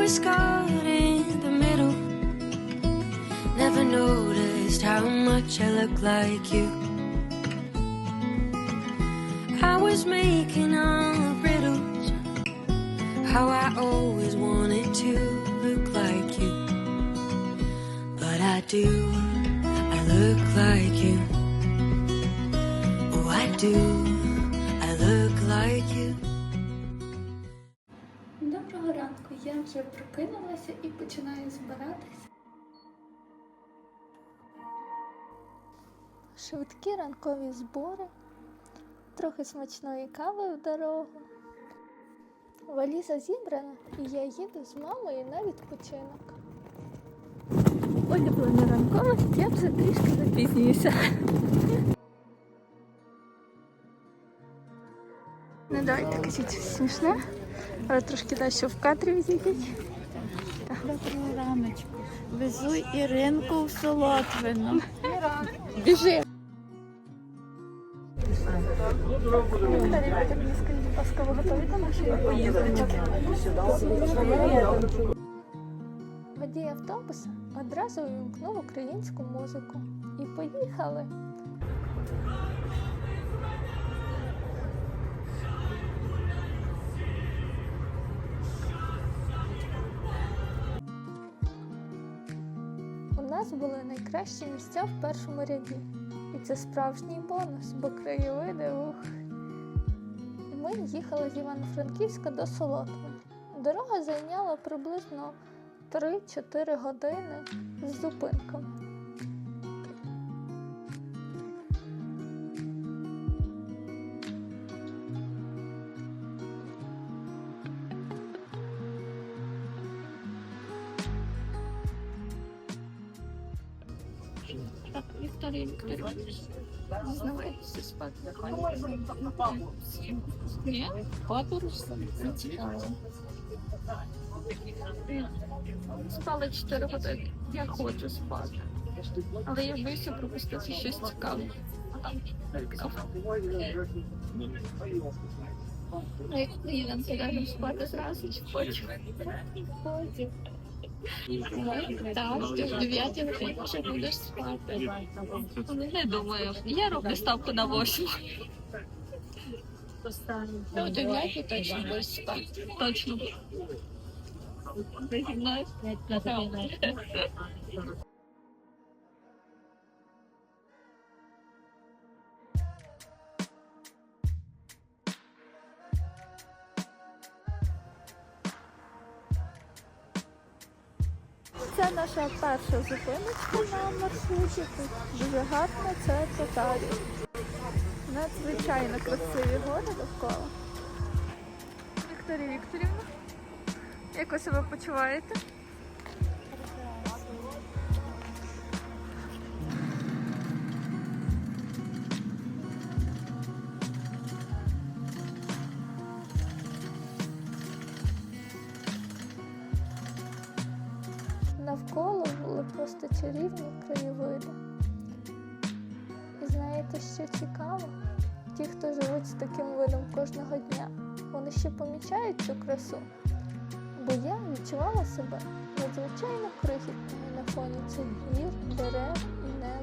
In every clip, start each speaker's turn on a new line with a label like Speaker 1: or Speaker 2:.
Speaker 1: was caught in the middle. Never noticed how much I look like you. I was making up riddles. How I always wanted to look like you. But I do, I look like you. Oh, I do, I look like you.
Speaker 2: Я прокинулася і починаю збиратися. Швидкі ранкові збори, трохи смачної кави в дорогу. Валіза зібрана, і я їду з мамою на відпочинок. Улюблена ранковість, я вже трішки запізнююся. Не давайте кажіть смішне, але трошки далі в кадрі відійдіть.
Speaker 3: Доброго раночку. Везу Іринку в Солотвино. Біжи.
Speaker 2: Ви готові до нашої поїздочки? Водій автобуса одразу увімкнув українську музику. І поїхали. Нас були найкращі місця в першому ряді. І це справжній бонус, бо краєвиди ух. Ми їхали з Івано-Франківська до Солотвина. Дорога зайняла приблизно 3-4 години з зупинками.
Speaker 3: Зізнавайтеся спати. Ні? Подорожся? Не. Спали 4 години. Я хочу спати. Але я боюся пропустити щось цікаве. А цікаво. Як Іванка спати зразу чи хочу? Так, ти в 9 годині вже будеш спати. Не думаю. Я роблю ставку на 8. Ну, 9 точно будеш спати. Точно. Ти зі мною?
Speaker 2: Це перша зупиночка на маршруті. Дуже гарно, це Татарі. Надзвичайно красиві гори довкола. Вікторія Вікторівна, як ви себе почуваєте? Просто чарівні краєвиди. І знаєте, що цікаво? Ті, хто живуть з таким видом кожного дня, вони ще помічають цю красу. Бо я відчувала себе надзвичайно крихітною на фоні цих гір, дерев і неба.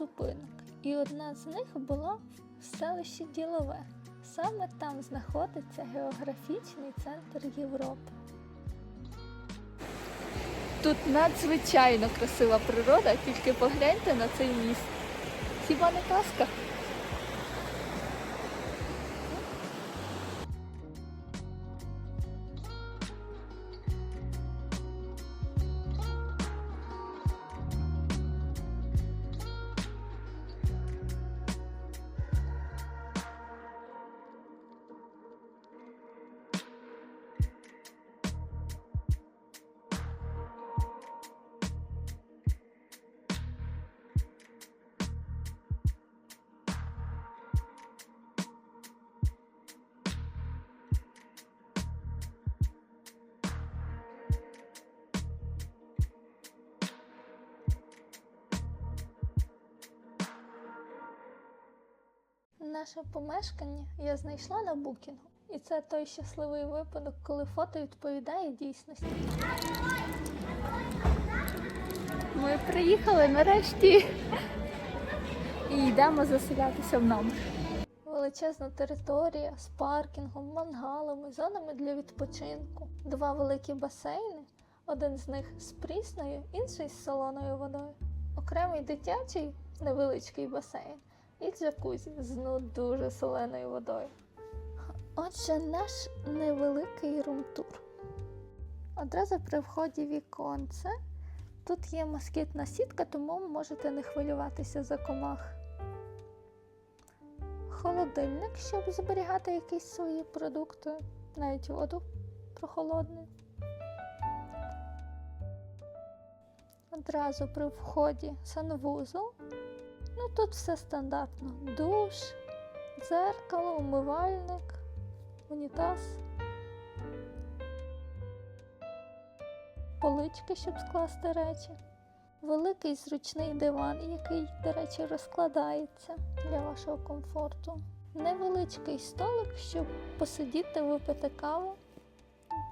Speaker 2: Зупинок. І одна з них була в селищі Ділове. Саме там знаходиться географічний центр Європи. Тут надзвичайно красива природа, тільки погляньте на цей міст. Хіба не казка? Наше помешкання я знайшла на букінгу. І це той щасливий випадок, коли фото відповідає дійсності. Ми приїхали нарешті і йдемо заселятися в номер. Величезна територія з паркінгом, мангалами, зонами для відпочинку, два великі басейни, один з них з прісною, інший з солоною водою. Окремий дитячий невеличкий басейн і джакузі з ну дуже соленою водою. Отже, наш невеликий румтур. Одразу при вході віконце. Тут є москітна сітка, тому можете не хвилюватися за комах. Холодильник, щоб зберігати якісь свої продукти, навіть воду прохолодну. Одразу при вході санвузол. Ну тут все стандартно: душ, дзеркало, умивальник, унітаз, полички, щоб скласти речі, великий зручний диван, який, до речі, розкладається для вашого комфорту, невеличкий столик, щоб посидіти, випити каву,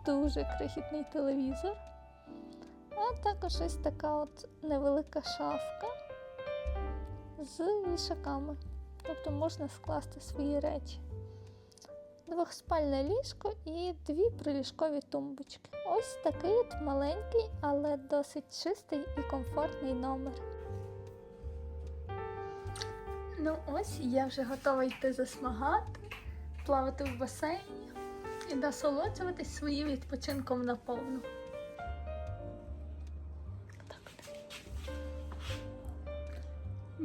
Speaker 2: дуже крихітний телевізор, а також ось така от невелика шафка з вішаками, тобто можна скласти свої речі. Двохспальне ліжко і дві приліжкові тумбочки. Ось такий от маленький, але досить чистий і комфортний номер. Ну ось я вже готова йти засмагати, плавати в басейні і насолоджуватись своїм відпочинком наповну.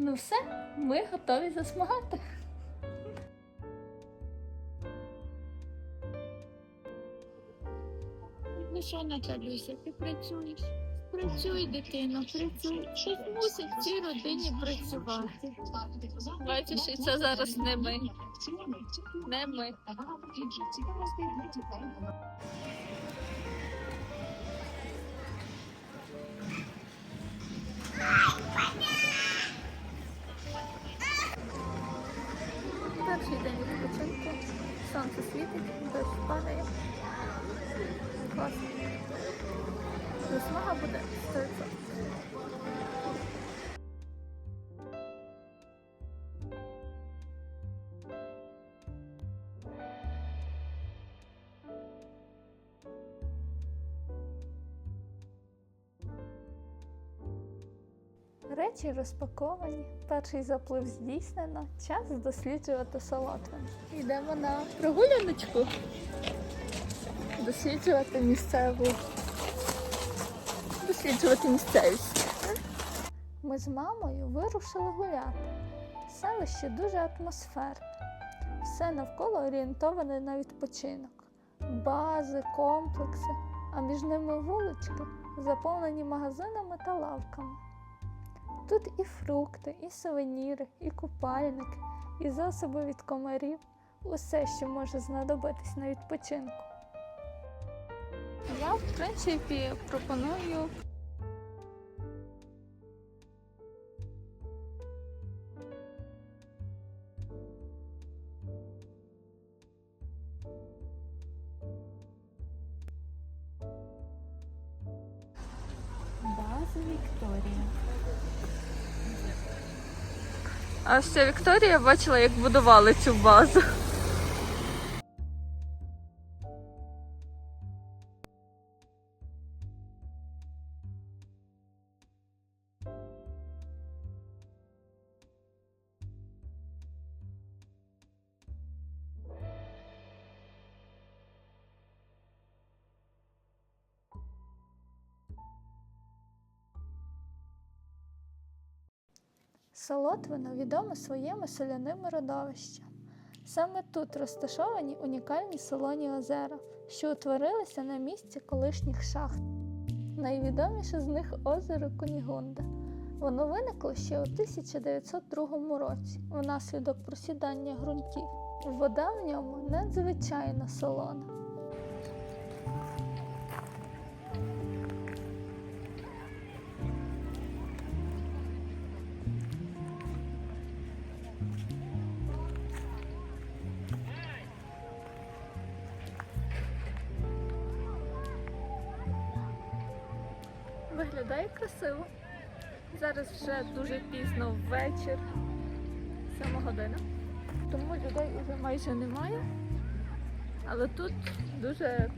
Speaker 2: Ну все, ми готові засмагати.
Speaker 3: Ну що, Наталюся, ти працюєш? Працюй, дитино, працюй. Щось мусить в цій родині працювати. Бачиш, і це зараз не ми. Не ми.
Speaker 2: Сонце світить, дощ падає. Класно. Речі розпаковані, перший заплив здійснено, час досліджувати солотвин. Йдемо на прогуляночку, досліджувати місцеву, досліджувати місцевість. Ми з мамою вирушили гуляти. Селище дуже атмосферне. Все навколо орієнтоване на відпочинок. Бази, комплекси, а між ними вулички, заповнені магазинами та лавками. Тут і фрукти, і сувеніри, і купальники, і засоби від комарів. Усе, що може знадобитись на відпочинку. Я, в принципі, пропоную.
Speaker 4: А ще Вікторія бачила, як будували цю базу.
Speaker 2: Солотвино відоме своїми соляними родовищами. Саме тут розташовані унікальні солоні озера, що утворилися на місці колишніх шахт. Найвідоміше з них озеро Кунігунда. Воно виникло ще у 1902 році внаслідок просідання ґрунтів. Вода в ньому надзвичайно солона.
Speaker 4: Виглядає красиво. Зараз вже дуже пізно ввечір, 7 година. Тому людей вже майже немає. Але тут дуже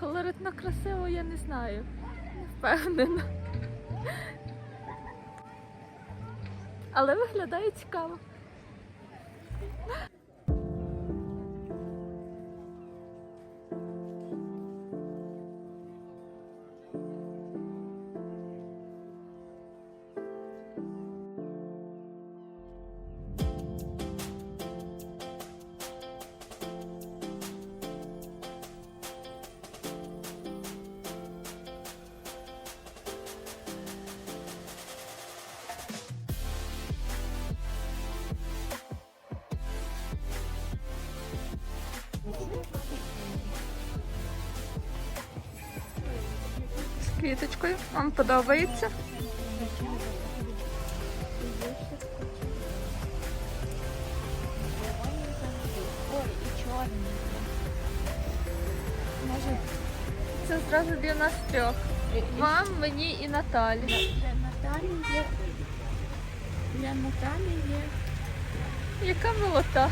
Speaker 4: колоритно красиво, я не знаю. Не впевнена. Але виглядає цікаво. Квіточкою. Вам подобається? Це зразу для нас трьох. Вам, мені і Наталі.
Speaker 3: Для Наталі є. Для Наталі є.
Speaker 4: Яка милота.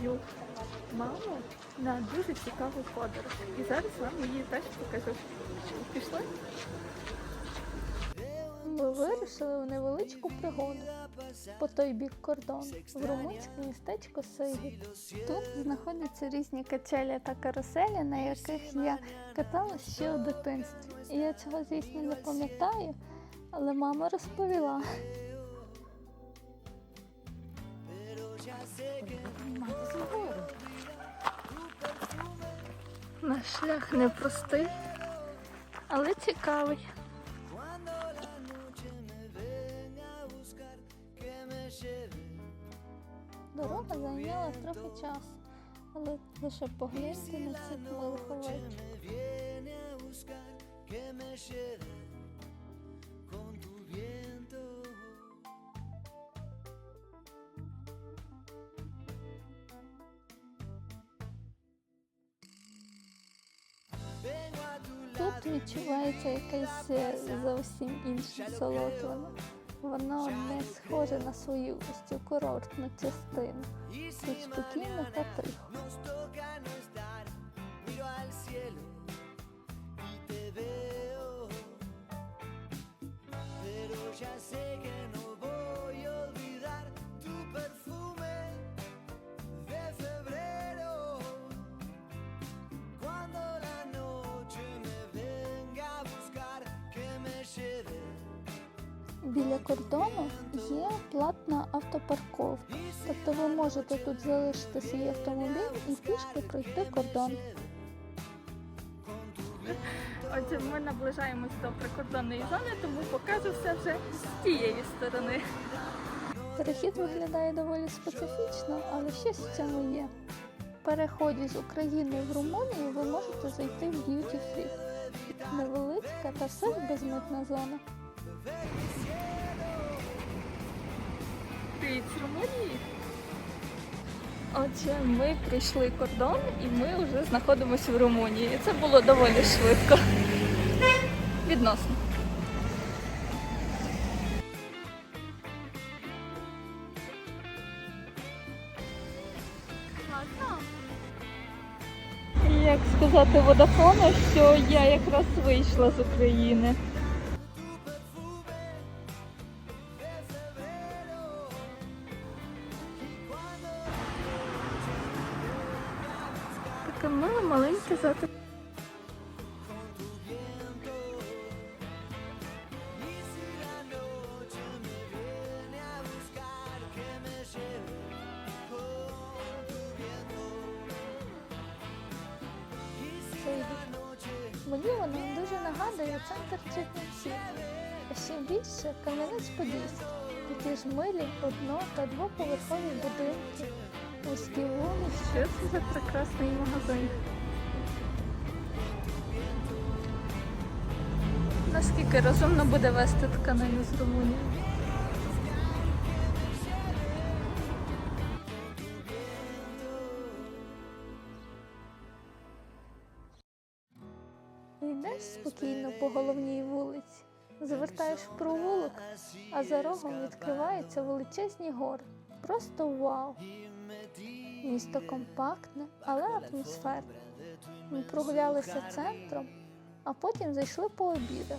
Speaker 4: Свою маму на дуже цікаву подорож. І зараз вам її теж покажу. Пішли?
Speaker 2: Ми вирушили в невеличку пригоду по той бік кордону в румунське містечко Сигіт. Тут знаходяться різні качелі та каруселі, на яких я каталась ще у дитинстві. І я цього, звісно, не пам'ятаю, але мама розповіла.
Speaker 4: Наш шлях непростий, але цікавий.
Speaker 2: Дорога зайняла трохи часу, але лише погляньте на цих милих відчувається якесь е, зовсім інше солотвино. Воно не схоже на свою ось цю курортну частину. Тут спокійно та тихо.
Speaker 5: ya sé que
Speaker 2: Біля кордону є платна автопарковка, тобто ви можете тут залишити свій автомобіль і пішки пройти кордон.
Speaker 4: Отже, ми наближаємось до прикордонної зони, тому покажу все вже з тієї сторони.
Speaker 2: Перехід виглядає доволі специфічно, але щось в цьому є. В переході з України в Румунію ви можете зайти в Duty Free. Невеличка та все ж безмитна зона.
Speaker 4: Отже, ми прийшли кордон і ми вже знаходимося в Румунії. Це було доволі швидко. Відносно. Як сказати Водафону, що я якраз вийшла з України.
Speaker 2: Мені воно дуже нагадує центр Чернівців, а ще більше Кам'янець-Подільський. Такі ж милі одно- та двоповерхові будинки, вузькі вулиці.
Speaker 4: Що це за прекрасний магазин? Наскільки розумно буде вести тканину з Румунії?
Speaker 2: А відкриваються величезні гори. Просто вау! Місто компактне, але атмосферне. Ми прогулялися центром, а потім зайшли пообідати.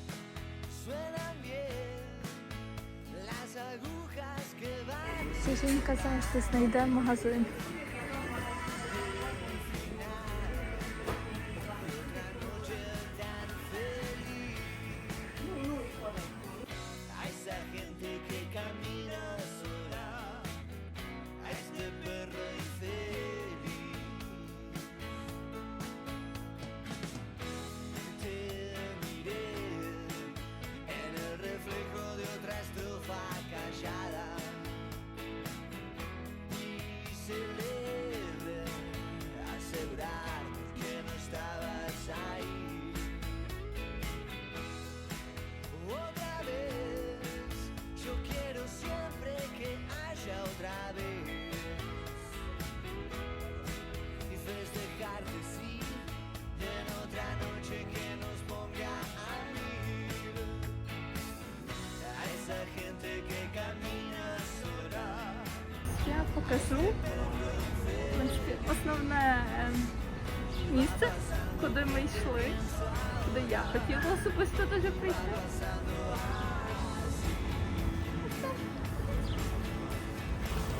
Speaker 4: Ця жінка завжди знайде магазин. Покажу основне ем, місце, куди ми йшли, куди я хотіла особисто дуже прийти.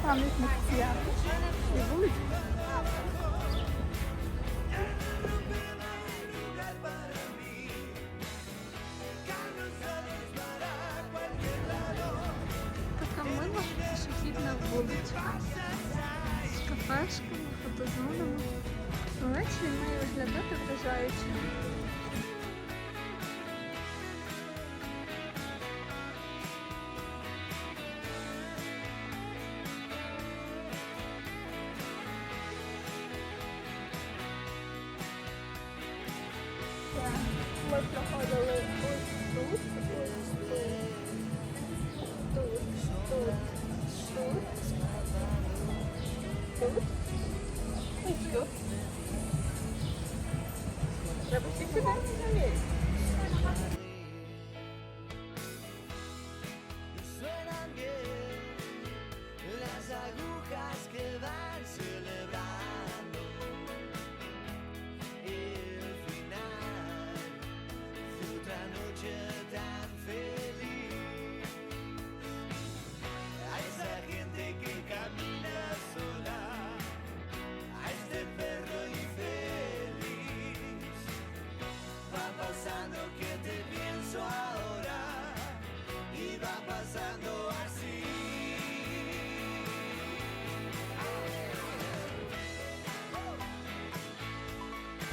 Speaker 4: Пам'ятник свято і вулиця. З кафешками, фотозонами. Ввечері має виглядати вражаюче.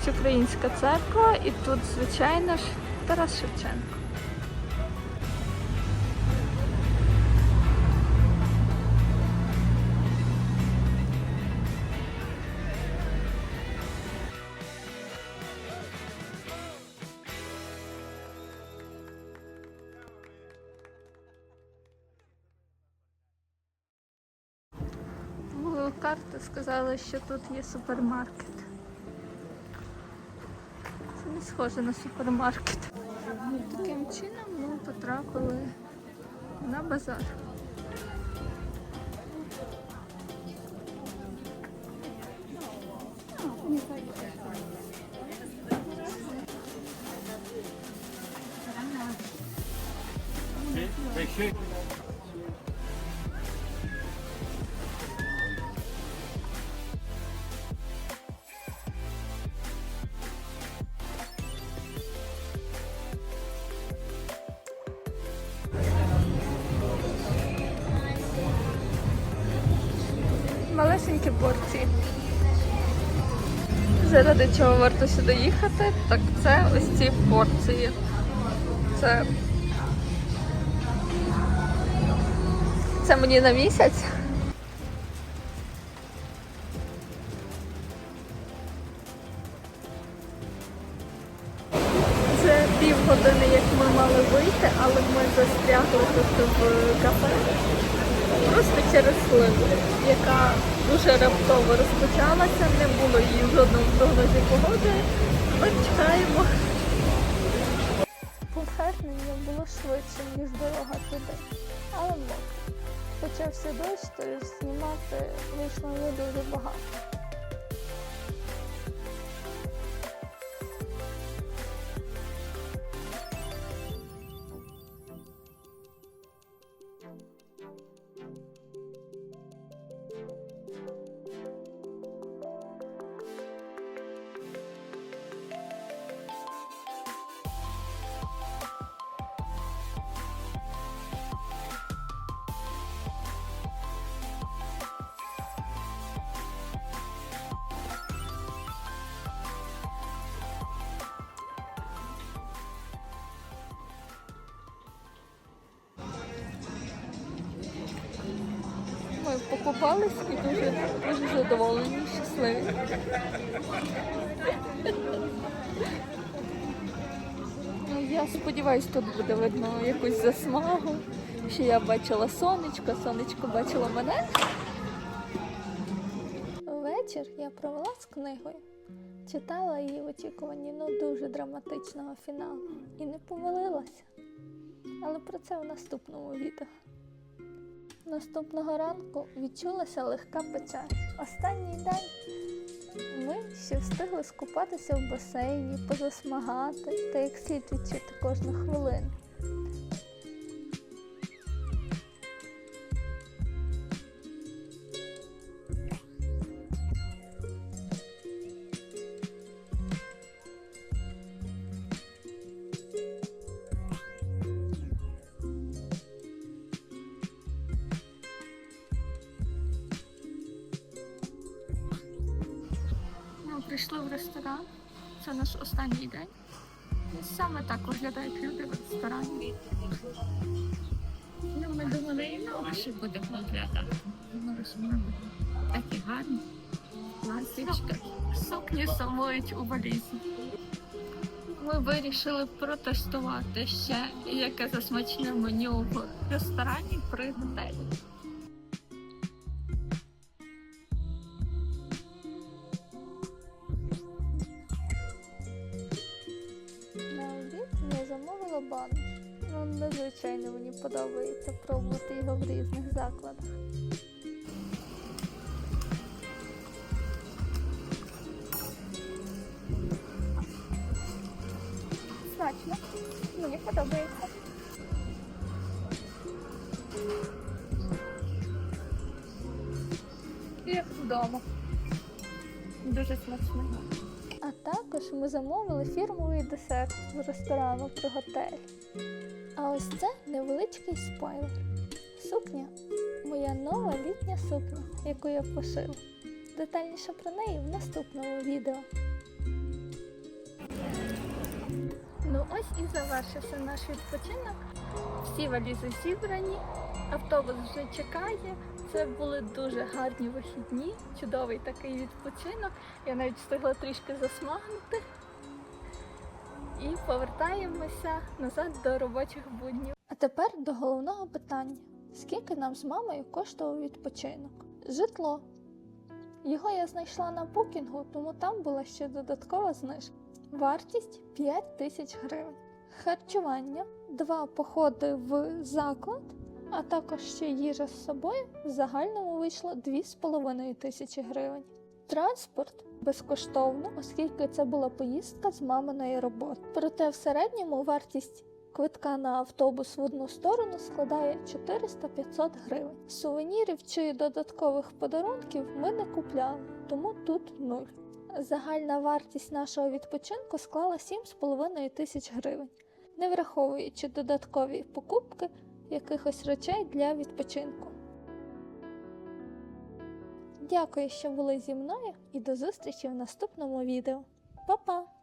Speaker 2: Українська церква, і тут, звичайно ж, Тарас Шевченко. Карти сказали, що тут є супермаркет. Не схоже на супермаркет. Таким чином ми потрапили на базар. Малесенькі Заради чого варто сюди їхати, так це ось ці порції. Це. Це мені на місяць.
Speaker 6: Тож знімати вийшло не дуже багато.
Speaker 2: Ми покупались і дуже, дуже задоволені, щасливі. Ну, Я сподіваюся, тут буде видно якусь засмагу. Що я бачила сонечко, сонечко бачило мене.
Speaker 6: Вечір я провела з книгою. Читала її в очікуванні ну дуже драматичного фіналу і не помилилася. Але про це в наступному відео. Наступного ранку відчулася легка печаль. Останній день ми ще встигли скупатися в басейні, позасмагати та як слід відчути кожну хвилину.
Speaker 2: Саме так виглядають люди в ресторані.
Speaker 7: Ну, ми думали, інакше будемо виглядати. Такі гарні. Ластичка.
Speaker 2: Сукні самують у валізі. Ми вирішили протестувати ще, яке засмачне меню в ресторані при готелі.
Speaker 6: Подобається пробувати його в різних закладах.
Speaker 2: Смачно. Мені подобається. Як вдома. Дуже смачно.
Speaker 6: А також ми замовили фірмовий десерт з ресторану при готелі. А ось це невеличкий спойлер. Сукня моя нова літня сукня, яку я пошила. Детальніше про неї в наступному відео.
Speaker 4: Ну ось і завершився наш відпочинок. Всі валізи зібрані, автобус вже чекає. Це були дуже гарні вихідні, чудовий такий відпочинок. Я навіть встигла трішки засмагнути. І повертаємося назад до робочих буднів.
Speaker 2: А тепер до головного питання: скільки нам з мамою коштував відпочинок? Житло. Його я знайшла на букінгу, тому там була ще додаткова знижка. Вартість 5 тисяч гривень. Харчування, два походи в заклад, а також ще їжа з собою. В загальному вийшло 2,5 тисячі гривень. Транспорт безкоштовно, оскільки це була поїздка з маминої роботи. Проте в середньому вартість квитка на автобус в одну сторону складає 400-500 гривень. Сувенірів чи додаткових подарунків ми не купляли, тому тут нуль. Загальна вартість нашого відпочинку склала 7,5 тисяч гривень, не враховуючи додаткові покупки якихось речей для відпочинку. Дякую, що були зі мною і до зустрічі в наступному відео. Па-па!